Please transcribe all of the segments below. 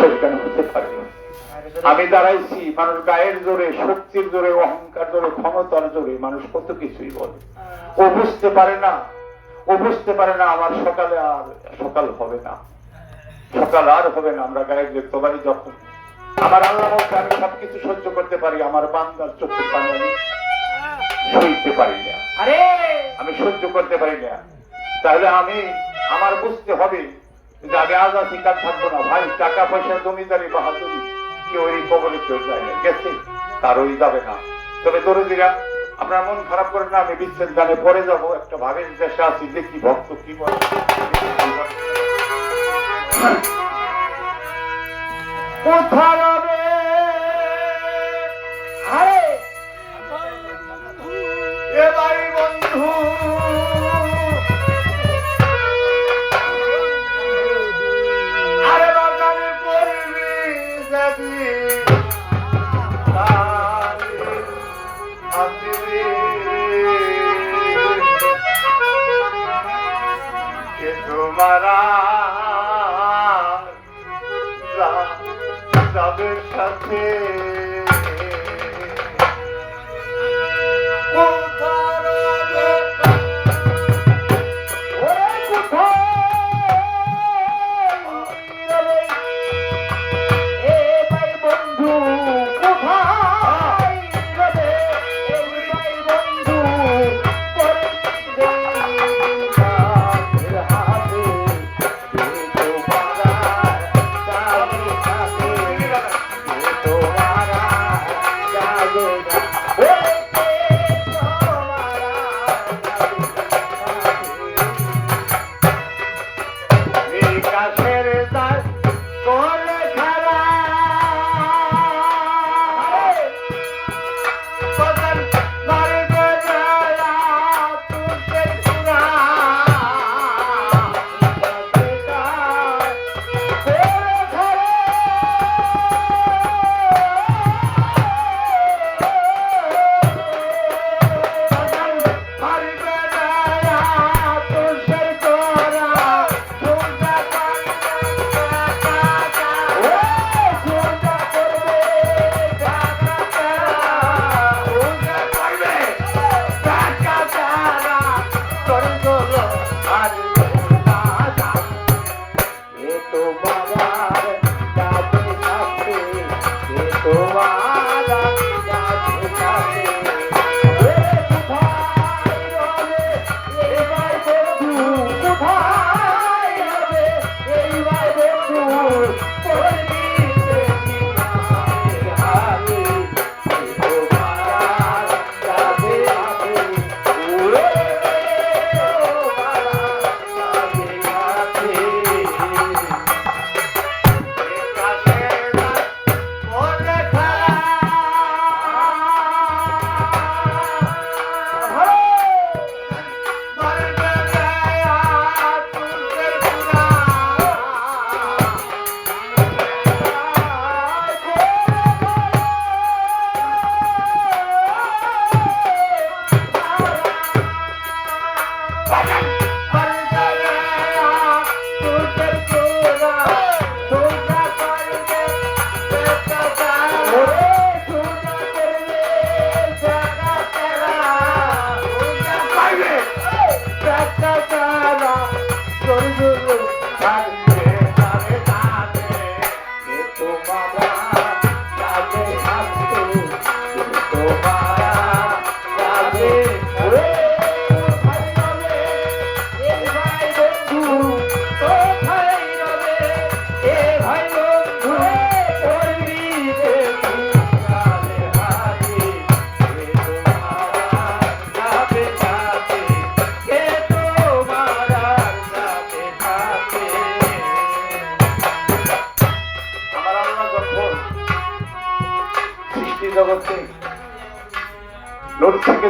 শয়তান হতে পারে। আমি দাঁড়াইছি মানুষ গায়ের জোরে শক্তির জোরে অহংকার জোরে ক্ষমতার জোরে মানুষ কত কিছুই বলে। ও বুঝতে পারে না ও বুঝতে পারে না আমার সকালে আর সকাল হবে না। সকাল আর হবে না আমরা গায়ে দেখতে পারি যখন। আমার আল্লাহ বলতে আমি সবকিছু সহ্য করতে পারি আমার বান্দার চোখের পানি আমি সইতে পারি না। আমি সহ্য করতে পারি না। তাহলে আমি আমার বুঝতে হবে যে আমি আজ আছি কাজ থাকব না। ভাই, টাকা পয়সা, জমিদারি, বাহাদুরি, কেউ এই কবলে কেউ যায় না। গেছে তার ওই যাবে না। তবে দরদিরা, আপনার মন খারাপ করে না, আমি বিচ্ছেদ গানে পরে যাব। একটা ভাবে দেশে আছি দেখি ভক্ত, কি বলে? কোথা তোমারা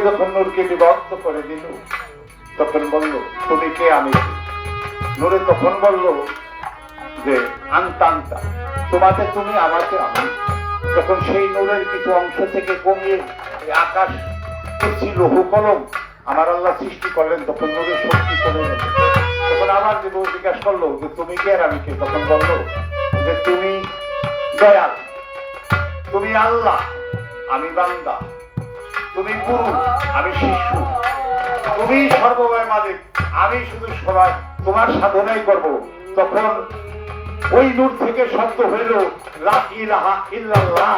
যখন নূরকে বিভক্ত করে দিল তখন বলল, তুমি কে আমি? নূরে তখন বলল, যে, আনতা আনতা, তোমাকে তুমি, আমাকে আমি। তখন সেই নূরের কিছু অংশ থেকে কমিয়ে আকাশ ছিল কলম আমার আল্লাহ সৃষ্টি করলেন। তখন নূরের শক্তি কমে গেল। তখন আমার যে বউ জিজ্ঞাসা করল, যে, তুমি কে আর আমি কে? তখন বলল, যে, তুমি দয়াল, তুমি আল্লাহ, আমি বান্দা। তুমি গুরু আমি শিশু। তুমি সর্বময় মালিক, আমি শুধু সবাই। তোমার সাধনাই করব। তখন ওই নূর থেকে শব্দ হইল, লা ইলাহা ইল্লাল্লাহ।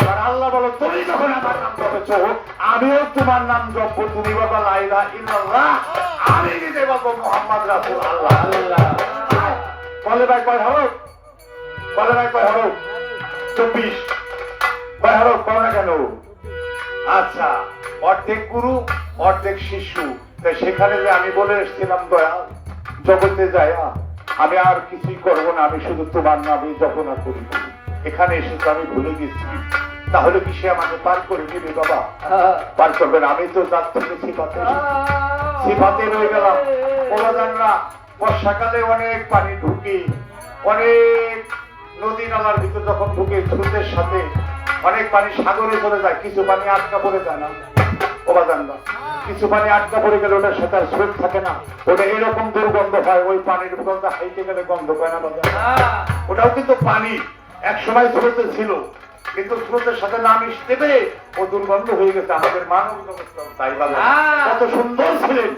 আমার আল্লাহ বলো তুমি যখন আমার নাম জপেছো, আমিও তোমার নাম জপবো। তুমি বাবা লা ইলাহা ইল্লাল্লাহ, আমি নিজে বলব মোহাম্মদ রাসূল আল্লাহ বলে ভাই, কয় হরফ? বলে ভাই, কয় হরফ? চব্বিশ। কয় হরফ? করো না কেন? আচ্ছা অর্ধেক গুরু, অর্ধেক শিশু। তাই সেখানে যে আমি বলে এসেছিলাম দয়া জগতে যায় আমি আর কিছুই করব না, আমি শুধু তোমার নামে জপনা করি। এখানে এসে তো আমি ভুলে গেছি। তাহলে কি সে আমাকে পার করে দিবে বাবা? পার করবে না, আমি তো যার থেকে সিফাতে সিফাতে রয়ে গেলাম। ওবাদানরা বর্ষাকালে অনেক পানি ঢুকে, অনেক নদী নালার ভিতর যখন ঢুকে, স্রোতের সাথে অনেক পানি সাগরে চলে যায় কিছু পানি আটকা পড়ে যায় না। ওবাদানরা কিছু পানি আটকা পড়ে গেলে ওটার সাথে আর স্রোত থাকে না। ওটা এরকম দুর্গন্ধ হয় ওই পানির গন্ধ হাইতে গেলে গন্ধ পায় না ওটাও কিন্তু পানি এক সময় স্রোতে ছিল কিন্তু স্রোতের সাথে না মিশতে পেরে ও দুর্গন্ধ হয়ে গেছে আমাদের মানব তাই বাবা কত সুন্দর ছিলেন।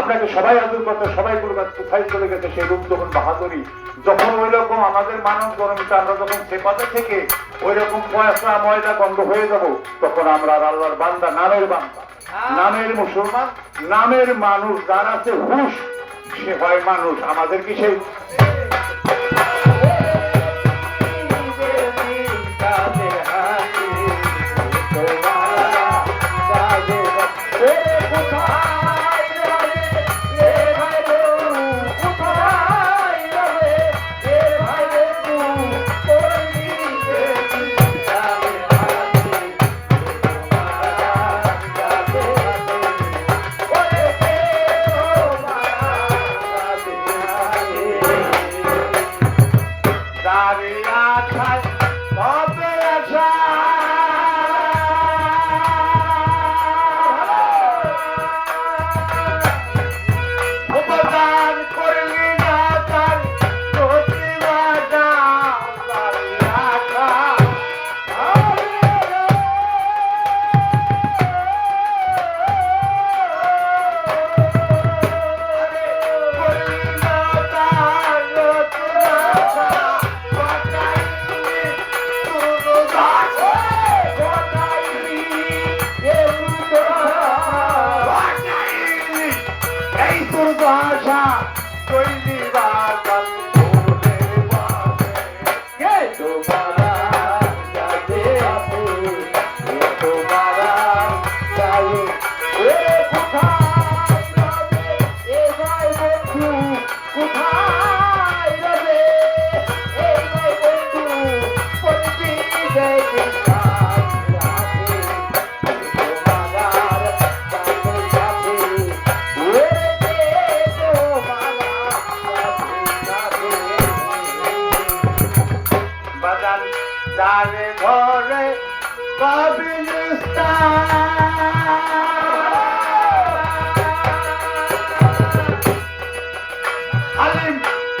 আপনাকে সবাই আদর করতে সবাই করবেন কোথায় চলে গেছে সেই রূপ যখন বাহাদুরি যখন ওই রকম আমাদের মানব জনমিতে আমরা যখন সেপাতে থেকে ওই রকম পয়সা ময়দা গন্ধ হয়ে যাব তখন আমরা আল্লাহর বান্দা নামের বান্দা। নামের মুসলমান নামের মানুষ যার আছে হুশ সে হয় মানুষ। আমাদের কি সেই দাঁড়িয়ে আছায়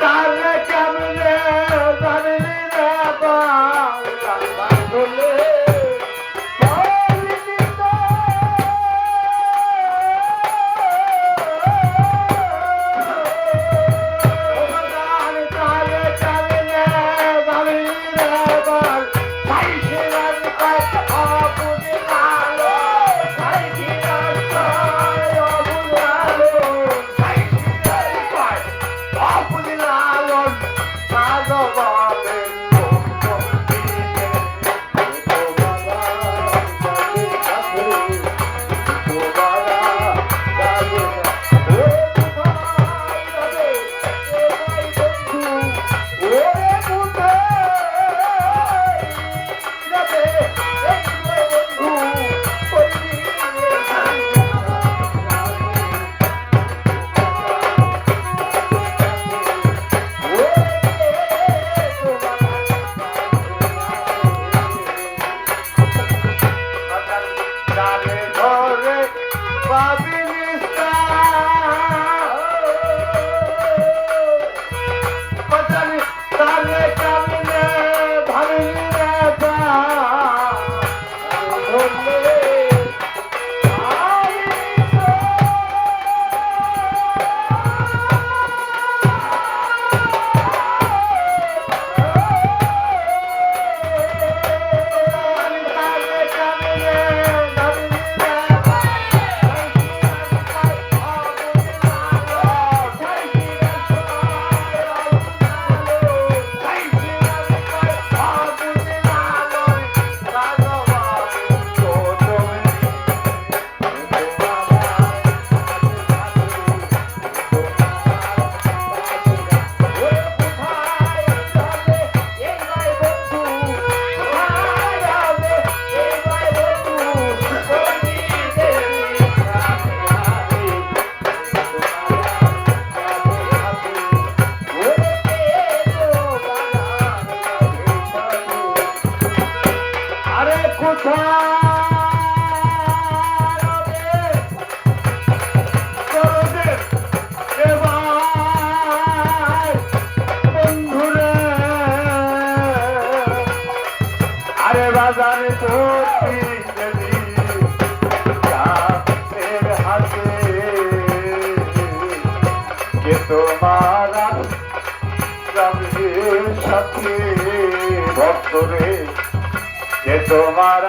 তারে কেমনে জানলি না আরে বাজারে যদি চাঁদের হাতে কে তোমার সাথে ভক্তরে কে তোমার